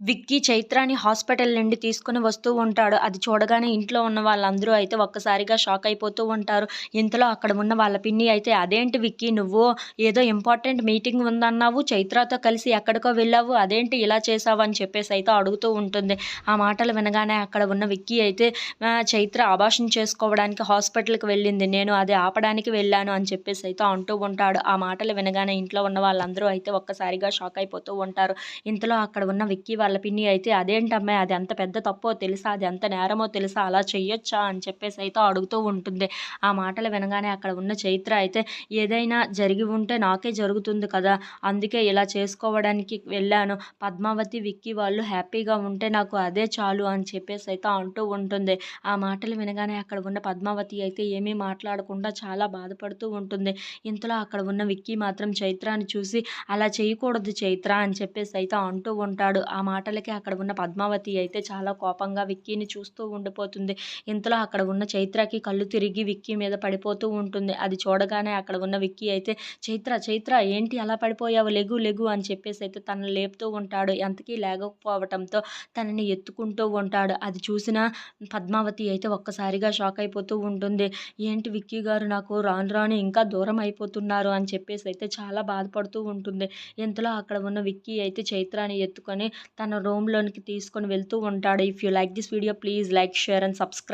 Vicky చైత్రాని hospital నుండి తీసుకుని వస్తూ ఉంటాడు. అది చూడగానే ఇంట్లో ఉన్న వాళ్ళందరూ అయితే ఒక్కసారిగా షాక్ అయిపోతూ ఉంటారు. ఇంతలో అక్కడ ఉన్న వాళ్ళ పిన్ని అయితే అదేంటి విక్కీ నువ్వు? ఏదో ఇంపార్టెంట్ మీటింగ్ ఉందన్నావు. చైత్రతో కలిసి ఎక్కడికో వెళ్ళావు. అదేంటి ఇలా చేసావు అని చెప్పేసి అయితే అడుగుతూ ఉంటుంది. ఆ మాటలు వినగానే అక్కడ ఉన్న విక్కీ అయితే చైత్ర ఆభాషణ చేసుకోవడానికి హాస్పిటల్కి వెళ్ళింది. నేను అది ఆపడానికి వెళ్ళాను అని చెప్పేసి అయితే అంటూ ఉంటాడు. ఆ మాటలు వినగానే ఇంట్లో ఉన్న వాళ్ళందరూ అయితే ఒక్కసారిగా షాక్ అయిపోతూ ఉంటారు. ఇంతలో అక్కడ ఉన్న విక్కీ వాళ్ళ పిన్ని అయితే అదేంటమ్మాయి అది ఎంత పెద్ద తప్పో తెలుసా అది ఎంత నేరమో తెలుసా అలా చెయ్యొచ్చా? అని చెప్పేసి అయితే అడుగుతూ ఉంటుంది. ఆ మాటలు వినగానే అక్కడ ఉన్న చైత్ర అయితే ఏదైనా జరిగి ఉంటే నాకే జరుగుతుంది కదా అందుకే ఇలా చేసుకోవడానికి వెళ్ళాను. పద్మావతి విక్కీ వాళ్ళు హ్యాపీగా ఉంటే నాకు అదే చాలు అని చెప్పేసి అయితే అంటూ ఉంటుంది. ఆ మాటలు వినగానే అక్కడ ఉన్న పద్మావతి అయితే ఏమీ మాట్లాడకుండా చాలా బాధపడుతూ ఉంటుంది. ఇంతలో అక్కడ ఉన్న విక్కీ మాత్రం చైత్రాన్ని చూసి అలా చేయకూడదు చైత్ర అని చెప్పేసి అయితే అంటూ ఉంటాడు. ఆ మాట మాటలకి అక్కడ ఉన్న పద్మావతి అయితే చాలా కోపంగా విక్కీని చూస్తూ ఉండిపోతుంది. ఇంతలో అక్కడ ఉన్న చైత్రకి కళ్ళు తిరిగి విక్కీ మీద పడిపోతూ ఉంటుంది. అది చూడగానే అక్కడ ఉన్న విక్కీ అయితే చైత్ర చైత్ర ఏంటి అలా పడిపోయావు? లెగు లెగు అని చెప్పేసి అయితే తనను లేపుతూ ఉంటాడు. ఎంతకీ లేకపోవటంతో తనని ఎత్తుకుంటూ ఉంటాడు. అది చూసిన పద్మావతి అయితే ఒక్కసారిగా షాక్ అయిపోతూ ఉంటుంది. ఏంటి విక్కీ గారు నాకు రాను రాను ఇంకా దూరం అయిపోతున్నారు అని చెప్పేసి అయితే చాలా బాధపడుతూ ఉంటుంది. ఇంతలో అక్కడ ఉన్న విక్కీ అయితే చైత్రాన్ని ఎత్తుకొని తన తను రూమ్లోనికి తీసుకొని వెళ్తూ ఉంటాడు. If you like this video please like share and subscribe